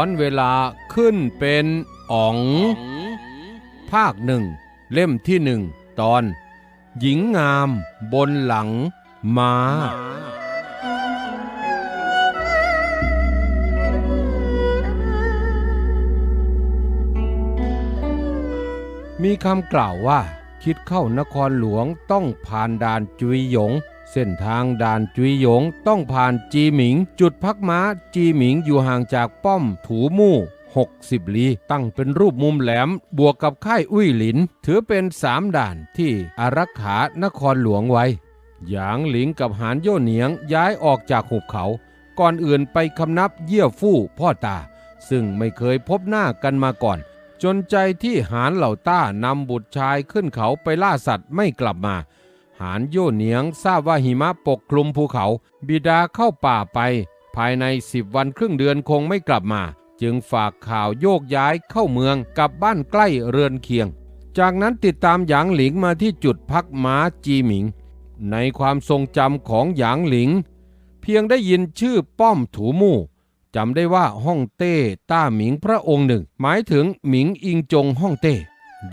อนเวลาขึ้นเป็นอ๋อง ภาคหนึ่ง เล่มที่หนึ่ง ตอน หญิงงามบนหลังม้ามีคำกล่าวว่า คิดเข้านครหลวงต้องผ่านด่านจุยหยง เส้นทางด่านจุยหยงต้องผ่านจีหมิง จุดพักม้าจีหมิงอยู่ห่างจากป้อมถูมู่ 60 ลี้ตั้งเป็นรูปมุมแหลมบวกกับค่ายอุ้ยหลิน ถือเป็นสามด่านที่อารักขานครหลวงไว้ หยางหลิงกับหานโย่เหนียงย้ายออกจากหุบเขา ก่อนอื่นไปคำนับเยี่ยฟู่พ่อตา ซึ่งไม่เคยพบหน้ากันมาก่อน จนใจที่หานเหล่าต้านำบุตรชายขึ้นเขาไปล่าสัตว์ไม่กลับมา หานโย่เหนียงทราบว่าหิมะปกคลุมภูเขา บิดาเข้าป่าไป ภายในสิบวันครึ่งเดือนคงไม่กลับมา จึงฝากข่าวโยกย้ายเข้าเมืองกับบ้านใกล้เรือนเคียง จากนั้นติดตามหยางหลิงมาที่จุดพักม้าจีหมิง ในความทรงจำของหยางหลิง เพียงได้ยินชื่อป้อมถูมู่จำได้ว่าฮ่องเต้ต้าหมิงพระองค์หนึ่ง หมายถึงหมิงอิงจงฮ่องเต้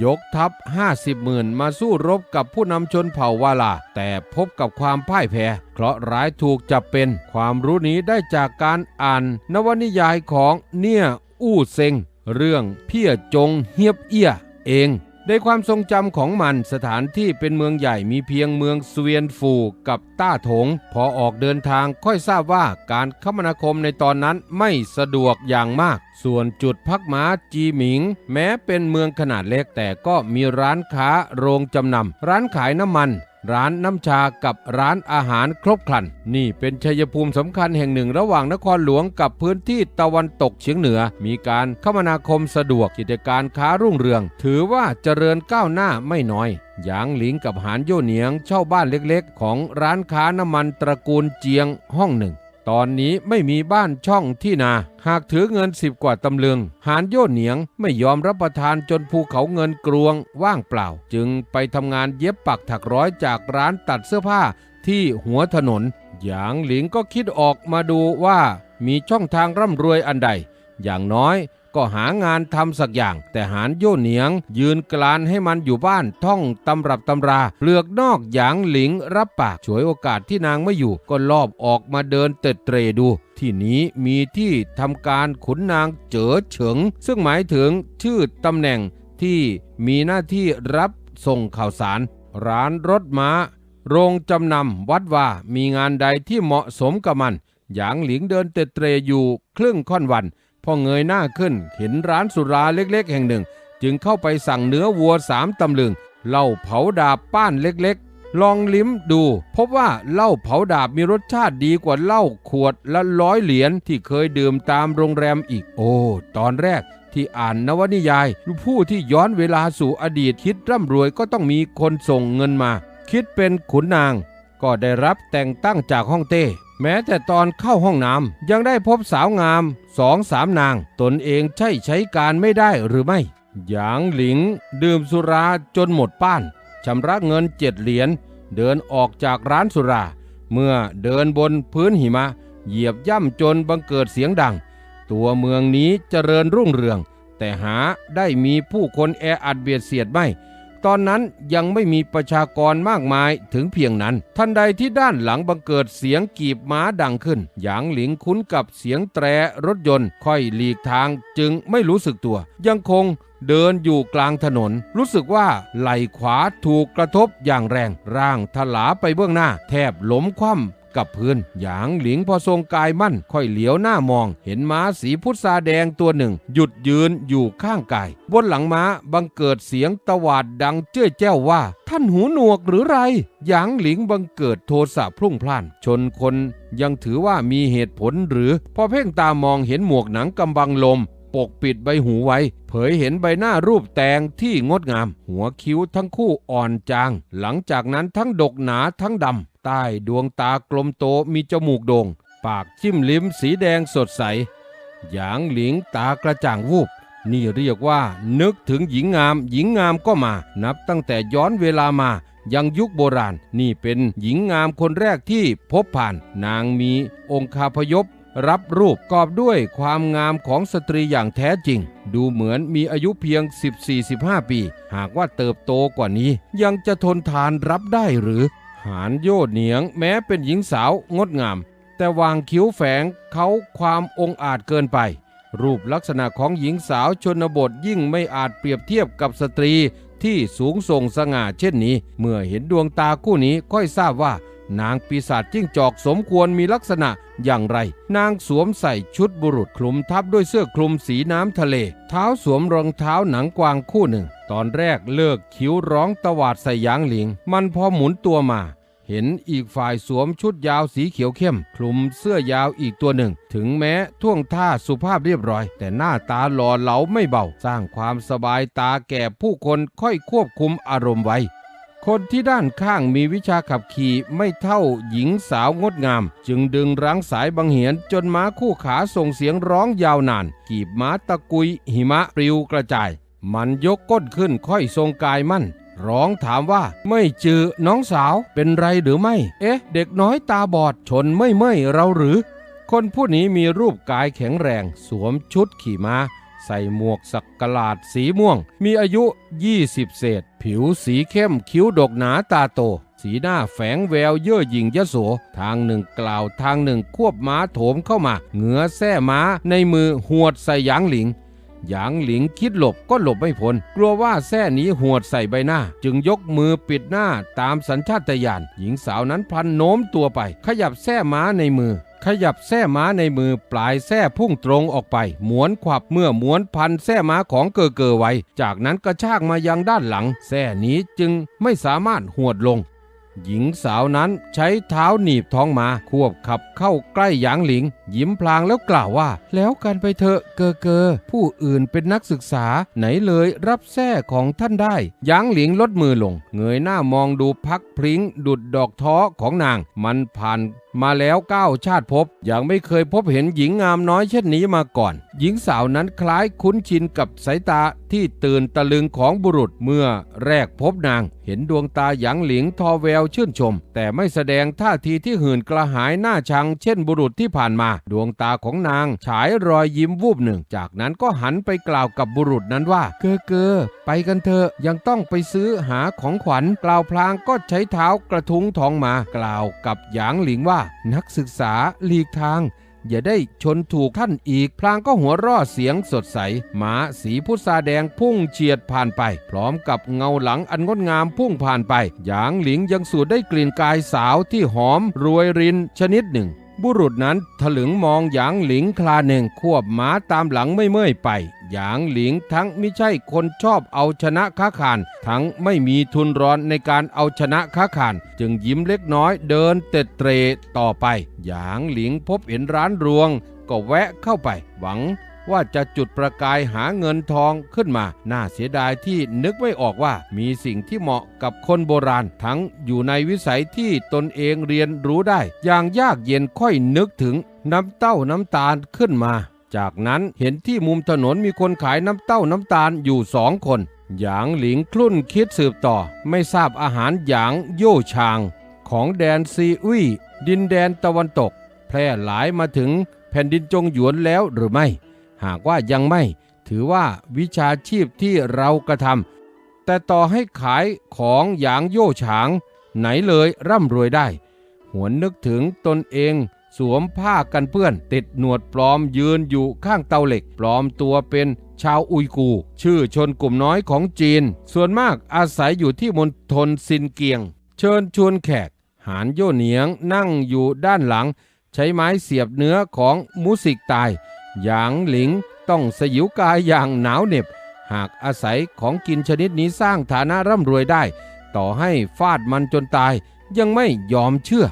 ยกทัพ50หมื่นมาสู้รบกับผู้นำชนเผ่าวาลา แต่พบกับความพ่ายแพ้เคราะร้ายถูกจับเป็น ความรู้นี้ได้จากการอ่านนวนิยายของเนี่ยอู้เซงเรื่องเพี้ยจงเฮียบเอี้ยเอง ในความทรงจำของมันสถานที่เป็นเมืองใหญ่มีเพียงเมืองสเวียนฟูกับต้าถง พอออกเดินทางค่อยทราบว่าการคมนาคมในตอนนั้นไม่สะดวกอย่างมาก ส่วนจุดพักม้าจีหมิง แม้เป็นเมืองขนาดเล็กแต่ก็มีร้านค้าโรงจำนำร้านขายน้ำมัน ร้านน้ำชากับร้านอาหารครบครัน นี่เป็นชัยภูมิสำคัญแห่งหนึ่งระหว่างนครหลวงกับพื้นที่ตะวันตกเฉียงเหนือ มีการคมนาคมสะดวกกิจการค้ารุ่งเรือง ถือว่าเจริญก้าวหน้าไม่น้อยหยางหลิงกับหานโยเหนียงเช่าบ้านเล็กๆ ของร้านค้าน้ำมันตระกูลเจียงห้องหนึ่ง ตอนนี้ไม่มีบ้านช่องที่นา หากถือเงินสิบกว่าตำลึง หานโย่เหนียงไม่ยอมรับประทานจนภูเขาเงินกรวงว่างเปล่า จึงไปทำงานเย็บปักถักร้อยจากร้านตัดเสื้อผ้าที่หัวถนน หยางหลิงก็คิดออกมาดูว่ามีช่องทางร่ำรวยอันใด อย่างน้อย ก็หางานทำสักอย่าง แต่หานโย่เหนียง ยืนกลานให้มันอยู่บ้านท่องตำรับตำราเปลือกนอกหยางหลิงรับปากฉวยโอกาสที่นางไม่อยู่ ก็ลอบออกมาเดินเตดเตรดูที่นี้มีที่ทำการขุนนางเจ๋อเฉิง ซึ่งหมายถึงชื่อตำแหน่งที่มีหน้าที่รับส่งข่าวสาร ร้านรถม้า โรงจำนำวัดว่ามีงานใดที่เหมาะสมกับมัน หยางหลิงเดินเตดเตรอยู่ครึ่งค่อนวัน พอเงยหน้าขึ้นเห็นร้านสุราเล็กๆ แห่งหนึ่ง จึงเข้าไปสั่งเนื้อวัวสามตำลึงเหล้าเผาดาบป้านเล็กๆ ลองลิ้มดู พบว่าเหล้าเผาดาบมีรสชาติดีกว่าเหล้าขวดละร้อยเหรียญที่เคยดื่มตามโรงแรมอีกโอ้ตอนแรกที่อ่านนวนิยาย ผู้ที่ย้อนเวลาสู่อดีตคิดร่ำรวยก็ต้องมีคนส่งเงินมา คิดเป็นขุนนาง ก็ได้รับแต่งตั้งจากห้องเต้ แม้แต่ตอนเข้าห้องน้ำยังได้พบสาวงามสองสามนาง ตนเองใช่ใช้การไม่ได้หรือไม่หยางหลิง ดื่มสุราจนหมดป้านชำระเงินเจ็ดเหรียญเดินออกจากร้านสุรา เมื่อเดินบนพื้นหิมะ เหยียบย่ำจนบังเกิดเสียงดัง ตัวเมืองนี้เจริญรุ่งเรือง แต่หาได้มีผู้คนแออัดเบียดเสียดไม่ ตอนนั้นยังไม่มีประชากรมากมายถึงเพียงนั้น ทันใดที่ด้านหลังบังเกิดเสียงกีบม้าดังขึ้น หยางหลิงคุ้นกับเสียงแตรรถยนต์ ค่อยหลีกทางจึงไม่รู้สึกตัว ยังคงเดินอยู่กลางถนน รู้สึกว่าไหล่ขวาถูกกระทบอย่างแรง ร่างถลาไปเบื้องหน้า แทบล้มคว่ำ กับพื้น หยางหลิงพอทรงกายมั่น ค่อยเหลียวหน้ามอง เห็นม้าสีพุทราแดงตัวหนึ่ง หยุดยืนอยู่ข้างกาย บนหลังม้าบังเกิดเสียงตวาดดังเจ้ยแจ้วว่า ท่านหูหนวกหรือไรหยางหลิงบังเกิดโทสะพรุ่งพล่าน ชนคนยังถือว่ามีเหตุผลหรือพอเพ่งตามองเห็นหมวกหนังกำบังลมปกปิดใบหูไว้ เผยเห็นใบหน้ารูปแตงที่งดงาม หัวคิ้วทั้งคู่อ่อนจาง หลังจากนั้นทั้งดกหนาทั้งดำ ใต้ดวงตากลมโตมีจมูกโด่ง ปากจิ้มลิ้มสีแดงสดใส หยางหลิงตากระจ่างวูบ นี่เรียกว่า นึกถึงหญิงงาม หญิงงามก็มา นับตั้งแต่ย้อนเวลามายังยุคโบราณ นี่เป็นหญิงงามคนแรกที่พบผ่าน นางมีองคาพยพ รับรูปกอบด้วยความงามของสตรีอย่างแท้จริง ดูเหมือนมีอายุเพียง 14-15 ปี หากว่าเติบโตกว่านี้ ยังจะทนทานรับได้หรือ หานโยดเหนียงแม้เป็นหญิงสาวงดงาม แต่วางคิ้วแฝงเขาความองอาจเกินไป รูปลักษณะของหญิงสาวชนบทยิ่งไม่อาจเปรียบเทียบกับสตรีที่สูงส่งสง่าเช่นนี้ เมื่อเห็นดวงตาคู่นี้ค่อยทราบว่า นางปีศาจจิ้งจอกสมควรมีลักษณะอย่างไร นางสวมใส่ชุดบุรุษคลุมทับด้วยเสื้อคลุมสีน้ำทะเล เท้าสวมรองเท้าหนังกวางคู่หนึ่ง ตอนแรกเลิกคิ้วร้องตวาดใส่หยางหลิง มันพอหมุนตัวมา เห็นอีกฝ่ายสวมชุดยาวสีเขียวเข้ม คลุมเสื้อยาวอีกตัวหนึ่ง ถึงแม้ท่วงท่าสุภาพเรียบร้อย แต่หน้าตาหล่อเหลาไม่เบา สร้างความสบายตาแก่ผู้คนค่อยควบคุมอารมณ์ไว้ คนที่ด้านข้างมีวิชาขับขี่ไม่เท่าหญิงสาวงดงาม จึงดึงรั้งสายบังเหียนจนม้าคู่ขาส่งเสียงร้องยาวนาน กีบม้าตะกุยหิมะปลิวกระจาย มันยกก้นขึ้นค่อยทรงกายมั่น ร้องถามว่าไม่จือน้องสาวเป็นไรหรือไม่ เอ๊ะ เด็กน้อยตาบอดชนไม่เมื่อยเราหรือ คนผู้นี้มีรูปกายแข็งแรง สวมชุดขี่ม้า ใส่หมวกสักกลาดสีม่วง มีอายุ 20 เศษ ผิวสีเข้มคิ้วดกหนาตาโต สีหน้าแฝงแววเย่อหยิ่งยโส ทางหนึ่งกล่าวทางหนึ่งควบม้าโถมเข้ามา เหงือแส้ม้าในมือหวดใส่ยางหลิง หยางหลิงคิดหลบก็หลบไม่พ้นกลัวว่าแส้หนี้หวดใส่ใบหน้า จึงยกมือปิดหน้าตามสัญชาตญาณหญิงสาวนั้นพันโน้มตัวไป ขยับแส้ม้าในมือ ขยับแส้ม้าในมือปลายแส้พุ่งตรงออกไปหมวนขวับเมื่อหมวนพันแส้ม้าของเกอเกอไว้ จากนั้นกระชากมายังด้านหลังแส้นี้จึงไม่สามารถหวดลงหญิงสาวนั้นใช้เท้าหนีบท้องมาควบขับเข้าใกล้หยางหลิง ยิ้มพลางแล้วกล่าวว่า แล้วกันไปเถอะเกอเกอ ผู้อื่นเป็นนักศึกษาไหนเลยรับแท้ของท่านได้ยางหลิงลดมือลง เงยหน้ามองดูพักพริ้ง ดุดดอกท้อของนาง มันผ่านมาแล้วเก้าชาติภพยังไม่เคยพบเห็นหญิงงามน้อยเช่นนี้มาก่อน หญิงสาวนั้นคล้ายคุ้นชินกับสายตาที่ตื่นตะลึงของบุรุษเมื่อแรกพบนาง เห็นดวงตาหยางหลิงทอแววชื่นชม แต่ไม่แสดงท่าทีที่หื่นกระหายหน้าชังเช่นบุรุษที่ผ่านมาดวงตาของนางฉายรอยยิ้มวูบหนึ่ง จากนั้นก็หันไปกล่าวกับบุรุษนั้นว่า เกอเกอไปกันเถอะยังต้องไปซื้อหาของขวัญกล่าวพลางก็ใช้เท้ากระทุ้งท้องมากล่าวกับหยางหลิงว่า นักศึกษาหลีกทางอย่าได้ชนถูกท่านอีก พลางก็หัวร่อเสียงสดใส หมาสีพุทราแดงพุ่งเฉียดผ่านไป พร้อมกับเงาหลังอันงดงามพุ่งผ่านไป หยางหลิงยังสูดได้กลิ่นกายสาวที่หอมรวยรินชนิดหนึ่ง บุรุษนั้นถลึงมองหยางหลิงคลาหนึ่งควบม้าตามหลังไม่เมื่อยไป หยางหลิงทั้งไม่ใช่คนชอบเอาชนะค้าขาน ทั้งไม่มีทุนร้อนในการเอาชนะค้าขาน จึงยิ้มเล็กน้อยเดินเตะเตรต่อไป หยางหลิงพบเห็นร้านรวง ก็แวะเข้าไป หวัง ว่าจะจุดประกายหาเงินทองขึ้นมา น่าเสียดายที่นึกไม่ออกว่ามีสิ่งที่เหมาะกับคนโบราณ ทั้งอยู่ในวิสัยที่ตนเองเรียนรู้ได้ อย่างยากเย็นค่อยนึกถึงน้ำเต้าน้ำตาลขึ้นมา จากนั้นเห็นที่มุมถนนมีคนขายน้ำเต้าน้ำตาลอยู่สองคน หยางหลิงคลุ่นคิดสืบต่อ ไม่ทราบอาหารหยางโย่ชาง ของแดนซีอุ้ยดินแดนตะวันตก แพร่หลายมาถึงแผ่นดินจงหยวนแล้วหรือไม่ หากว่ายังไม่ถือว่าวิชาชีพที่เรากระทำแต่ต่อให้ขายของหยางโย่ฉาง ไหนเลยร่ำรวยได้ หวนนึกถึงตนเองสวมผ้ากันเปื้อน ติดหนวดปลอมยืนอยู่ข้างเตาเหล็ก ปลอมตัวเป็นชาวอุยกู ชื่อชนกลุ่มน้อยของจีน ส่วนมากอาศัยอยู่ที่มณฑลซินเกียง เชิญชวนแขก หานโยเหนียงนั่งอยู่ด้านหลัง ใช้ไม้เสียบเนื้อของมูสิกตาย หยางหลิงต้องสยิวกายอย่างหนาวเหน็บ หากอาศัยของกินชนิดนี้สร้างฐานะร่ำรวยได้ ต่อให้ฟาดมันจนตาย ยังไม่ยอมเชื่อ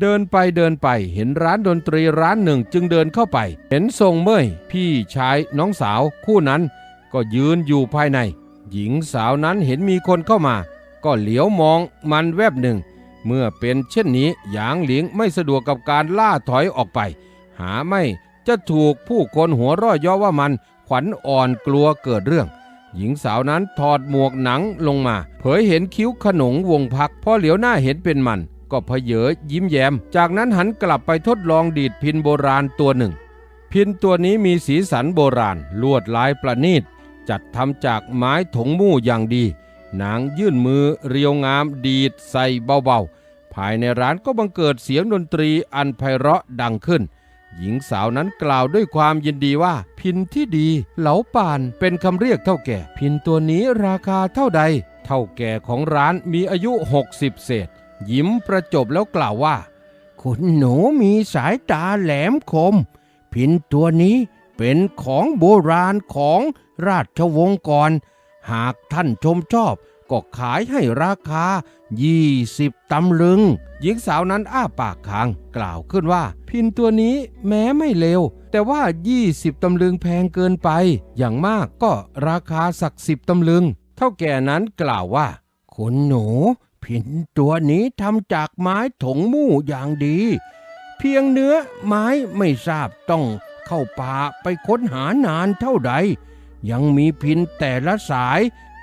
เดินไปเดินไปเห็นร้านดนตรีร้านหนึ่งจึงเดินเข้าไป เห็นทรงเม่ยพี่ชายน้องสาวคู่นั้น ก็ยืนอยู่ภายใน หญิงสาวนั้นเห็นมีคนเข้ามา ก็เหลียวมองมันแวบหนึ่ง เมื่อเป็นเช่นนี้หยางหลิงไม่สะดวกกับการล่าถอยออกไป หาไม่ จะถูกผู้คนหัวร่อย้อว่ามันขวัญอ่อนกลัวเกิดเรื่อง หญิงสาวนั้นถอดหมวกหนังลงมา เผยเห็นคิ้วขนงวงพักพอเหลียวหน้าเห็นเป็นมัน ก็เพเยอยิ้มแย้ม จากนั้นหันกลับไปทดลองดีดพินโบราณตัวหนึ่ง พินตัวนี้มีสีสันโบราณ ลวดลายประณีต จัดทำจากไม้ถงมู่อย่างดี นางยื่นมือเรียวงามดีดใส่เบาๆ ภายในร้านก็บังเกิดเสียงดนตรีอันไพเราะดังขึ้น หญิงสาวนั้นกล่าวด้วยความยินดีว่า พินที่ดี เหลาป่านเป็นคำเรียกเท่าแก่ พินตัวนี้ราคาเท่าใด เท่าแก่ของร้านมีอายุ 60 เศษ ยิ้มประจบแล้วกล่าวว่า คุณหนูมีสายตาแหลมคม พินตัวนี้เป็นของโบราณของราชวงศ์ก่อน หากท่านชมชอบ ก็ขายให้ราคา 20 ตำลึง หญิงสาวนั้นอ้าปากค้างกล่าวขึ้นว่า พินตัวนี้แม้ไม่เลวแต่ว่า 20 ตำลึงแพงเกินไป อย่างมากก็ราคาสักสิบตำลึง เท่าแก่นั้นกล่าวว่าคุณหนู พินตัวนี้ทำจากไม้ถงมู่อย่างดี เพียงเนื้อไม้ไม่ทราบต้องเข้าป่าไปค้นหานานเท่าใด ยังมีพินแต่ละสาย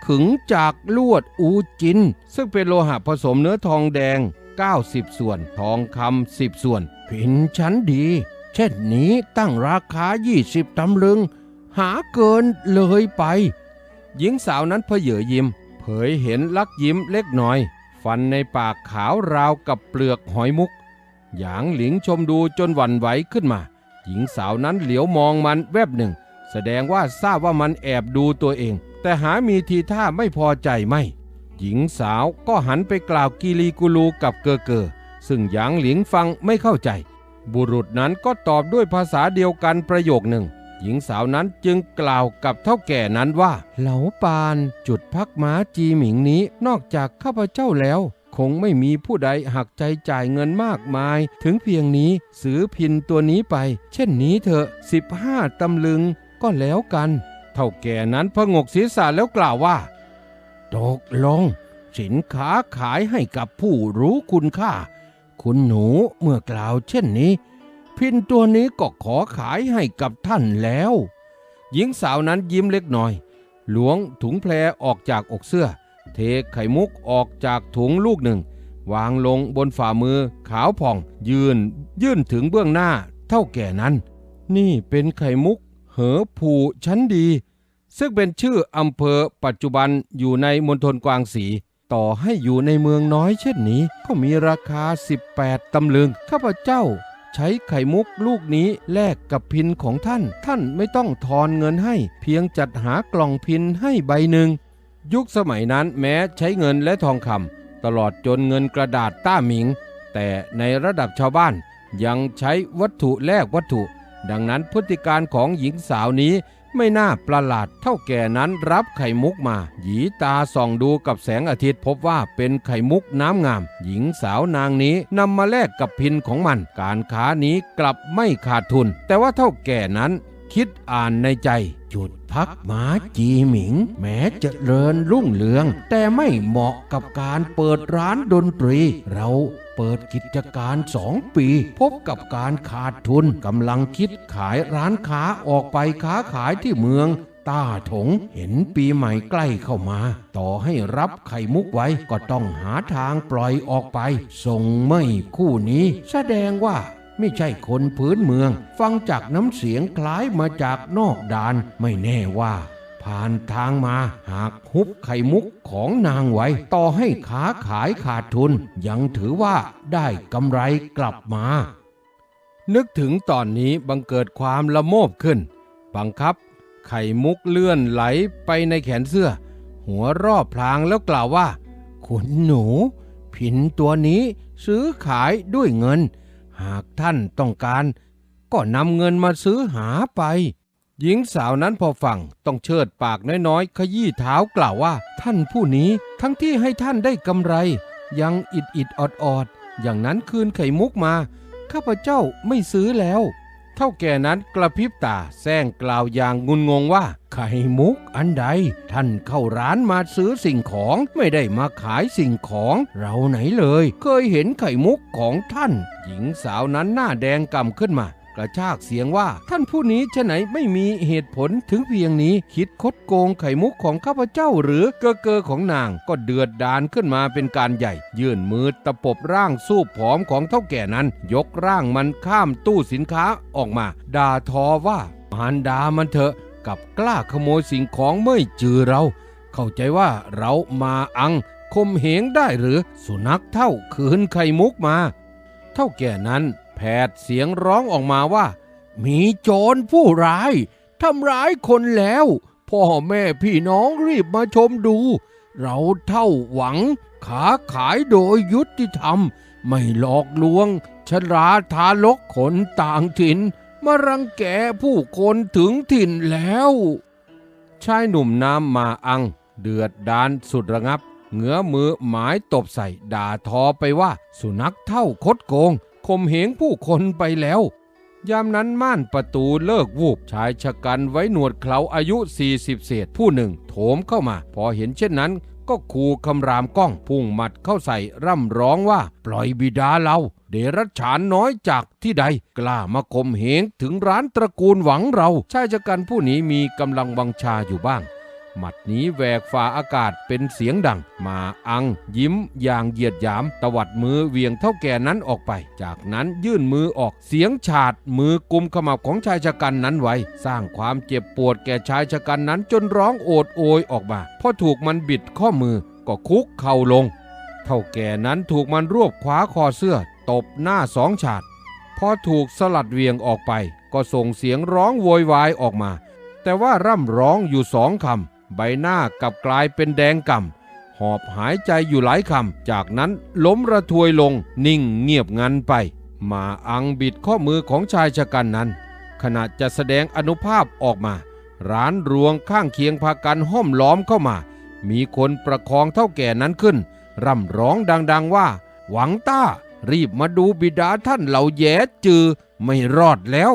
ขึงจากลวดอูจิน ซึ่งเป็นโลหะผสมเนื้อทองแดง 90 ส่วน ทองคำ10 ส่วนพินชั้นดี เช่นนี้ตั้งราคา 20ตำลึง หาเกินเลยไป หญิงสาวนั้นเพเยอยิ้ม เผยเห็นลักยิ้มเล็กน้อย ฟันในปากขาวราวกับเปลือกหอยมุก หยางหลิงชมดูจนหวั่นไหวขึ้นมา หญิงสาวนั้นเหลียวมองมันแวบหนึ่ง แสดงว่าทราบว่ามันแอบดูตัวเอง แต่หามีทีท่าไม่พอใจไม่ หญิงสาวก็หันไปกล่าวกีรีกูลูกับเกอเกอ ซึ่งหยางหลิงฟังไม่เข้าใจ บุรุษนั้นก็ตอบด้วยภาษาเดียวกันประโยคหนึ่ง หญิงสาวนั้นจึงกล่าวกับเท่าแก่นั้นว่า เหลาปานจุดพักม้าจีหมิงนี้นอกจากข้าพเจ้าแล้วคงไม่มีผู้ใดหักใจจ่ายเงินมากมาย ถึงเพียงนี้ซื้อพินตัวนี้ไป เช่นนี้เถอะสิบห้าตำลึงก็แล้วกัน เท่าแก่นั้นพงกศีรษะแล้วกล่าวว่า ตกลง สินค้าขายให้กับผู้รู้คุณค่า คุณหนูเมื่อกล่าวเช่นนี้ พินตัวนี้ก็ขอขายให้กับท่านแล้ว หญิงสาวนั้นยิ้มเล็กน้อย หลวงถุงแพรออกจากอกเสื้อ เทไข่มุกออกจากถุงลูกหนึ่ง วางลงบนฝ่ามือขาวผ่อง ยืน ยื่นถึงเบื้องหน้าเท่าแก่นั้น นี่เป็นไข่มุกเหอผูชั้นดี ซึ่งเป็นชื่ออำเภอปัจจุบันอยู่ในมณฑลกวางสีต่อให้อยู่ในเมืองน้อยเช่นนี้ก็มีราคา 18 ตำลึง ข้าพเจ้า ใช้ไข่มุกลูกนี้แลกกับพินของท่าน ท่านไม่ต้องทอนเงินให้ เพียงจัดหากล่องพินให้ใบหนึ่ง ยุคสมัยนั้นแม้ใช้เงินและทองคำตลอดจนเงินกระดาษต้าหมิง แต่ในระดับชาวบ้านยังใช้วัตถุแลกวัตถุ ดังนั้นพฤติการของหญิงสาวนี้ ไม่น่าประหลาดเท่าแก่นั้นรับไข่มุกมา หยีตาส่องดูกับแสงอาทิตย์พบว่าเป็นไข่มุกน้ำงาม หญิงสาวนางนี้นำมาแลกกับพินของมัน การค้านี้กลับไม่ขาดทุน แต่ว่าเท่าแก่นั้นคิดอ่านในใจ จุดพักหมาจีหมิง แม้จะเริญรุ่งเรือง แต่ไม่เหมาะกับการเปิดร้านดนตรีเรา เปิดกิจการสองปี พบกับการขาดทุนกำลังคิดขายร้านค้าออกไปค้าขายที่เมืองต้าถงเห็นปีใหม่ใกล้เข้ามา ต่อให้รับไข่มุกไว้ก็ต้องหาทางปล่อยออกไป ส่งไม่คู่นี้ แสดงว่าไม่ใช่คนพื้นเมือง ฟังจากน้ำเสียงคล้ายมาจากนอกดาน ไม่แน่ว่า ผ่านทางมา หากฮุบไข่มุกของนางไว้ ต่อให้ค้าขายขาดทุน ยังถือว่าได้กำไรกลับมา นึกถึงตอนนี้บังเกิดความละโมบขึ้น บังคับ ไข่มุกเลื่อนไหลไปในแขนเสื้อ หัวรอบพลางแล้วกล่าวว่าคุณหนู ผินตัวนี้ซื้อขายด้วยเงิน หากท่านต้องการ ก็นำเงินมาซื้อหาไป หญิงสาวนั้นพอฟังต้องเชิดปากน้อยๆ ขยี้เท้ากล่าวว่า ท่านผู้นี้ทั้งที่ให้ท่านได้กำไร ยังอิดอิดออดออดๆอย่างนั้นคืนไข่มุกมา ข้าพเจ้าไม่ซื้อแล้ว เท่าแก่นั้นกระพริบตาแซงกล่าวอย่างงุนงงว่า ไข่มุกอันใด ท่านเข้าร้านมาซื้อสิ่งของไม่ได้มาขายสิ่งของเราไหนเลย เคยเห็นไข่มุกของท่าน หญิงสาวนั้นหน้าแดงกำขึ้นมา กระชากเสียงว่า ท่านผู้นี้ฉะไหนไม่มีเหตุผลถึงเพียงนี้คิดคดโกงไข่มุกของข้าพเจ้าหรือเกอเกอของนางก็เดือดดานขึ้นมาเป็นการใหญ่ ยื่นมือตะปบร่างสู้ผอมของเท่าแก่นั้น ยกร่างมันข้ามตู้สินค้าออกมาด่าทอว่ามารดามันเถอะกับกล้าขโมยสิ่งของไม่จือเรา เข้าใจว่าเรามาอังคมเหงได้หรือสุนัขเท่าคืนไข่มุกมา เท่าแก่นั้น แผดเสียงร้องออกมาว่า มีโจรผู้ร้ายทำร้ายคนแล้ว พ่อแม่พี่น้องรีบมาชมดู เราเท่าหวังขาขายโดยยุติธรรม ไม่หลอกลวง ชราทารกคนต่างถิ่น มารังแกผู้คนถึงถิ่นแล้ว ชายหนุ่มน้ำมาอัง เดือดดานสุดระงับ เหงือมือหมายตบใส่ด่าทอไปว่า สุนัขเท่าคดโกง ข่มเหงผู้คนไปแล้ว ยามนั้นม่านประตูเลิกวูบชายชะกันไว้หนวดเคราอายุ 40 เศษผู้หนึ่ง โถมเข้ามา พอเห็นเช่นนั้นก็ขู่คำรามก้องพุ่งหมัดเข้าใส่ร่ำร้องว่า ปล่อยบิดาเรา เดรัจฉานน้อยจากที่ใด กล้ามาข่มเหงถึงร้านตระกูลหวังเราชายชะกันผู้นี้มีกำลังวังชาอยู่บ้าง หมัดนี้แหวกฝ่าอากาศเป็นเสียงดัง มาอัง ยิ้มอย่างเหยียดหยาม ตวัดมือเวียงเท่าแก่นั้นออกไป จากนั้นยื่นมือออกเสียงฉาดมือกุมขมับของชายชะกันนั้นไว้ สร้างความเจ็บปวดแก่ชายชะกันนั้นจนร้องโอดโอยออกมาพอถูกมันบิดข้อมือก็คุกเข่าลง เท่าแก่นั้นถูกมันรวบคว้าคอเสื้อ ตบหน้าสองฉาดพอถูกสลัดเวียงออกไป ก็ส่งเสียงร้องโวยวายออกมา แต่ว่าร่ำร้องอยู่สองคำ ใบหน้ากลับกลายเป็นแดงก่ำหอบหายใจอยู่หลายคำจากนั้นล้มระทวยลงนิ่งเงียบงันไป มาอังบิดข้อมือของชายชะกันนั้น ขณะจะแสดงอนุภาพออกมา ร้านรวงข้างเคียงพากันห้อมล้อมเข้ามา มีคนประคองเท่าแก่นั้นขึ้น ร่ำร้องดังๆว่า หวังต้า รีบมาดูบิดาท่านเหล่าแย่จือไม่รอดแล้ว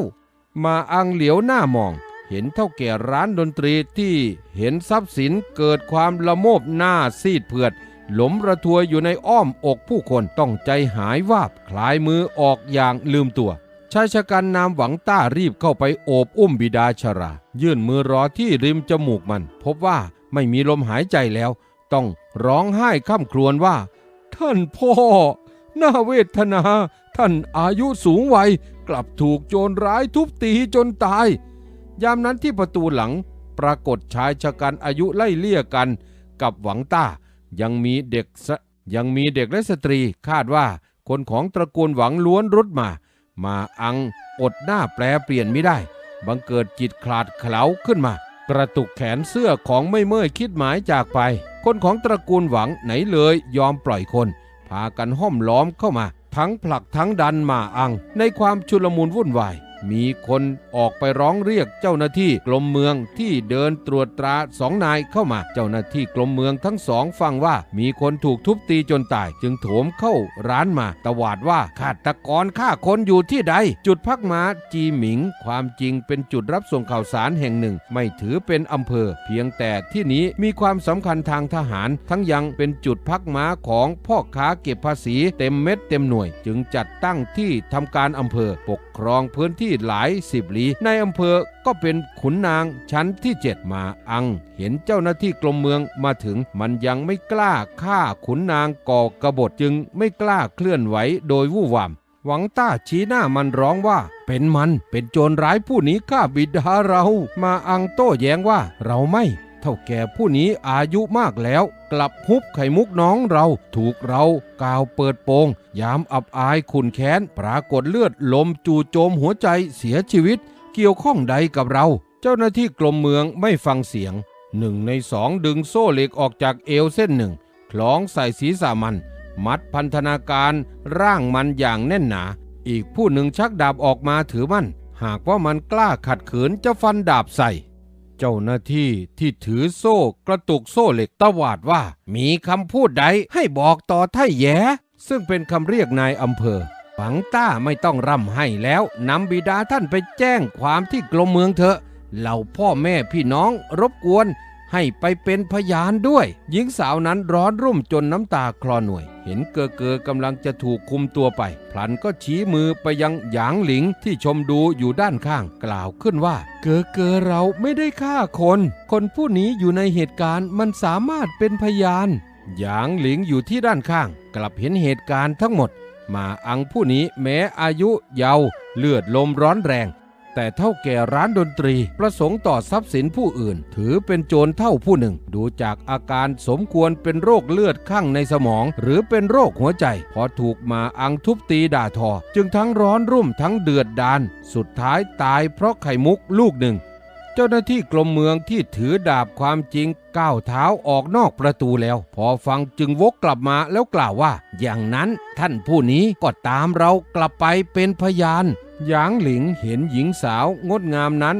มาอังเหลียวหน้ามอง เห็นเท่าแก่ร้านดนตรีที่เห็นทรัพย์สินเกิดความละโมบหน้าซีดเผือด หลมระทัวอยู่ในอ้อมอกผู้คนต้องใจหายวาบคลายมือออกอย่างลืมตัวชายชะกันนามหวังต้ารีบเข้าไปโอบอุ้มบิดาชรา ยื่นมือรอที่ริมจมูกมัน พบว่าไม่มีลมหายใจแล้ว ต้องร้องไห้ข้ามครวญว่า ท่านพ่อ น่าเวทนา ท่านอายุสูงวัย กลับถูกโจรร้ายทุบตีจนตาย ยามนั้นที่ประตูหลังปรากฏชายชะกันอายุไล่เลี่ยกันกับหวังต้า ยังมีเด็กสยังมีเด็กและสตรีคาดว่าคนของตระกูลหวังล้วนรุดมา มาอังอดหน้าแปลเปลี่ยนไม่ได้ บังเกิดจิตขลาดเขลาขึ้นมา กระตุกแขนเสื้อของไม่เมื่อยคิดหมายจากไป คนของตระกูลหวังไหนเลยยอมปล่อยคน พากันห้อมล้อมเข้ามา ทั้งผลักทั้งดันมาอัง ในความชุลมุนวุ่นวาย มีคนออกไปร้องเรียกเจ้าหน้าที่กรมเมืองที่เดินตรวจตราสองนายเข้ามา เจ้าหน้าที่กรมเมืองทั้งสองฟังว่ามีคนถูกทุบตีจนตาย จึงโถมเข้าร้านมาตวาดว่าฆาตกรฆ่าคนอยู่ที่ใด จุดพักม้าจีหมิง ความจริงเป็นจุดรับส่งข่าวสารแห่งหนึ่ง ไม่ถือเป็นอำเภอ เพียงแต่ที่นี้มีความสำคัญทางทหาร ทั้งยังเป็นจุดพักม้าของพ่อค้าเก็บภาษีเต็มเม็ดเต็มหน่วย จึงจัดตั้งที่ทำการอำเภอปกครองพื้นที่หลายสิบลี้ในอำเภอก็เป็นขุนนางชั้นที่เจ็ดมาอัง เห็นเจ้าหน้าที่กรมเมืองมาถึงมันยังไม่กล้าฆ่าขุนนางก่อกระบฏจึงไม่กล้าเคลื่อนไหวโดยวู่วามหวังต้าชี้หน้ามันร้องว่า เป็นมันเป็นโจรร้ายผู้นี้ฆ่าบิดาเรา มาอังโต้แย้งว่าเราไม่ เท่าแก่ผู้นี้อายุมากแล้ว กลับฮุบไข่มุกน้องเรา ถูกเรากาวเปิดโปง ยามอับอายขุนแค้น ปรากฏเลือดลมจู่โจมหัวใจเสียชีวิต เกี่ยวข้องใดกับเรา เจ้าหน้าที่กรมเมืองไม่ฟังเสียงหนึ่งในสองดึงโซ่เหล็กออกจากเอวเส้นหนึ่งคล้องใส่ศีรษะมัน มัดพันธนาการร่างมันอย่างแน่นหนา อีกผู้หนึ่งชักดาบออกมาถือมั่น หากว่ามันกล้าขัดขืนจะฟันดาบใส่ เจ้าหน้าที่ที่ถือโซ่กระตุกโซ่เหล็กตวาดว่า มีคำพูดใดให้บอกต่อท่าแย่ซึ่งเป็นคำเรียกนายอำเภอ ปังต้าไม่ต้องร่ำให้แล้วนำบิดาท่านไปแจ้งความที่กรมเมืองเถอะเหล่าพ่อแม่พี่น้องรบกวน ให้ไปเป็นพยานด้วย หญิงสาวนั้นร้อนรุ่มจนน้ำตาคลอหน่วย เห็นเกอเกอกำลังจะถูกคุมตัวไป พลันก็ชี้มือไปยังหยางหลิงที่ชมดูอยู่ด้านข้าง กล่าวขึ้นว่า เกอเกอเราไม่ได้ฆ่าคน คนผู้นี้อยู่ในเหตุการณ์มันสามารถเป็นพยานหยางหลิงอยู่ที่ด้านข้าง กลับเห็นเหตุการณ์ทั้งหมด มาอังผู้นี้แม้อายุเยาว์เลือดลมร้อนแรง แต่เท่าแก่ร้านดนตรีประสงค์ต่อทรัพย์สินผู้อื่น ถือเป็นโจรเท่าผู้หนึ่ง ดูจากอาการสมควรเป็นโรคเลือดข้างในสมอง หรือเป็นโรคหัวใจ พอถูกมาอังทุบตีด่าทอ จึงทั้งร้อนรุ่มทั้งเดือดดาน สุดท้ายตายเพราะไข่มุกลูกหนึ่ง เจ้าหน้าที่กรมเมืองที่ถือดาบความจริงก้าวเท้าออกนอกประตูแล้ว พอฟังจึงวกกลับมาแล้วกล่าวว่า อย่างนั้นท่านผู้นี้ก็ตามเรากลับไปเป็นพยาน หยางหลิงเห็นหญิงสาวงดงามนั้น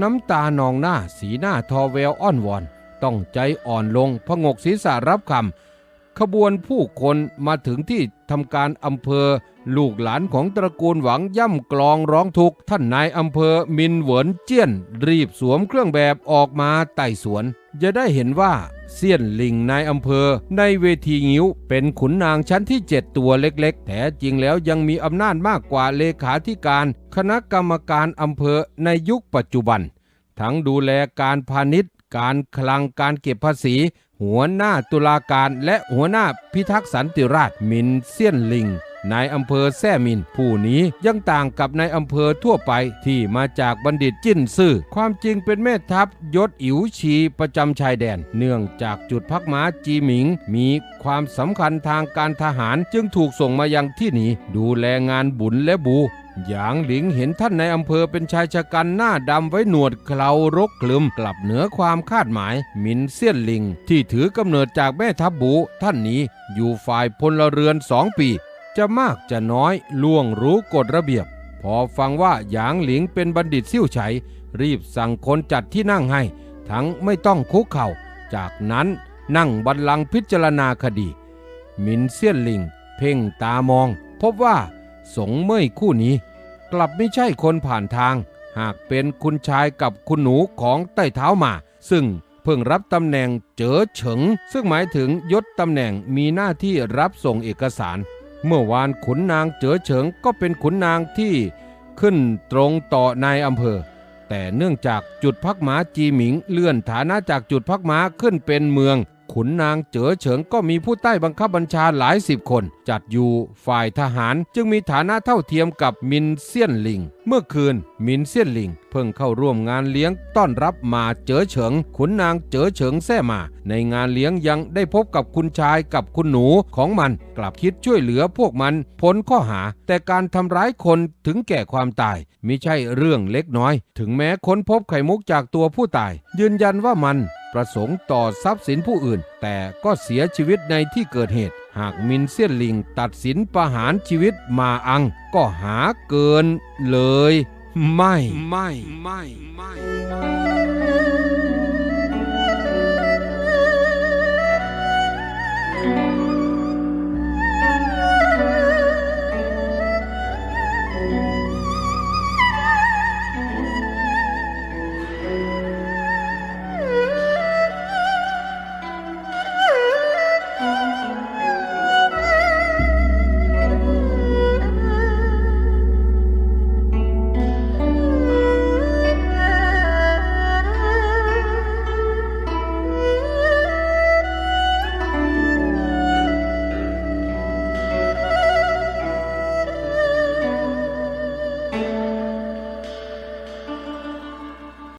น้ำตานองหน้าสีหน้าทอแววอ้อนวอน ต้องใจอ่อนลงพงกศีรษะรับคำขบวนผู้คนมาถึงที่ ทำการอำเภอ ลูกหลานของตระกูลหวังย่ำกลองร้องทุกข์ท่านนายอำเภอมินเหวินเจี้ยน รีบสวมเครื่องแบบออกมาไต่สวน จะได้เห็นว่าเซียนหลิงนายอำเภอ ในเวทีงิ้ว เป็นขุนนางชั้นที่ 7 ตัวเล็กๆแท้จริงแล้วยังมีอำนาจมากกว่าเลขาธิการ คณะกรรมการอำเภอในยุคปัจจุบัน ทั้งดูแลการพาณิชย์ การคลังการเก็บภาษี หัวหน้าตุลาการและหัวหน้าพิทักษ์สันติราษฎร์มินเซียนลิงนายอำเภอแซ่มินผู้นี้ยังต่างกับนายอำเภอทั่วไปที่มาจากบัณฑิตจิ้นซื่อ ความจริงเป็นแม่ทัพยศอิ๋วชีประจำชายแดน เนื่องจากจุดพักม้าจีหมิง มีความสำคัญทางการทหารจึงถูกส่งมายังที่นี้ ดูแลงานบุญและบู หยางหลิงเห็นท่านในอำเภอเป็นชายชะกันหน้าดำไว้หนวดเครารกคลึมกลับเหนือความคาดหมาย มินเซียนลิง ที่ถือกำเนิดจากแม่ทัพบูท่านนี้อยู่ฝ่ายพลเรือนสองปี จะมากจะน้อยล่วงรู้กฎระเบียบ พอฟังว่าหยางหลิงเป็นบัณฑิตซิ่วไฉรีบสั่งคนจัดที่นั่งให้ ทั้งไม่ต้องคุกเข่า จากนั้นนั่งบัลลังก์พิจารณาคดี มินเซียนลิง เพ่งตามอง พบว่า สงเมยคู่นี้ กลับไม่ใช่คนผ่านทาง หากเป็นคุณชายกับคุณหนูของใต้เท้ามา ซึ่งเพิ่งรับตำแหน่งเจ๋อเฉิง ซึ่งหมายถึงยศตำแหน่งมีหน้าที่รับส่งเอกสาร เมื่อวานขุนนางเจ๋อเฉิงก็เป็นขุนนางที่ขึ้นตรงต่อนายอำเภอ แต่เนื่องจากจุดพักม้าจีหมิงเลื่อนฐานะจากจุดพักม้าขึ้นเป็นเมือง ขุนนางเจ๋อเฉิงก็มีผู้ใต้บังคับบัญชาหลายสิบคน จัดอยู่ฝ่ายทหารจึงมีฐานะเท่าเทียมกับมินเซียนหลิง เมื่อคืนมินเซียนหลิง เพิ่งเข้าร่วมงานเลี้ยงต้อนรับมาเจ๋อเฉิง ขุนนางเจ๋อเฉิงแท้มา ในงานเลี้ยงยังได้พบกับคุณชายกับคุณหนูของมันกลับคิดช่วยเหลือพวกมันพ้นข้อหา แต่การทำร้ายคนถึงแก่ความตายมิใช่เรื่องเล็กน้อย ถึงแม้ค้นพบไข่มุกจากตัวผู้ตาย ยืนยันว่ามัน ประสงค์ต่อทรัพย์สินผู้อื่น แต่ก็เสียชีวิตในที่เกิดเหตุ หากมินเซียนลิงตัดสินประหารชีวิตมาอัง ก็หาเกินเลย ไม่ ไม่ ไม่ ไม่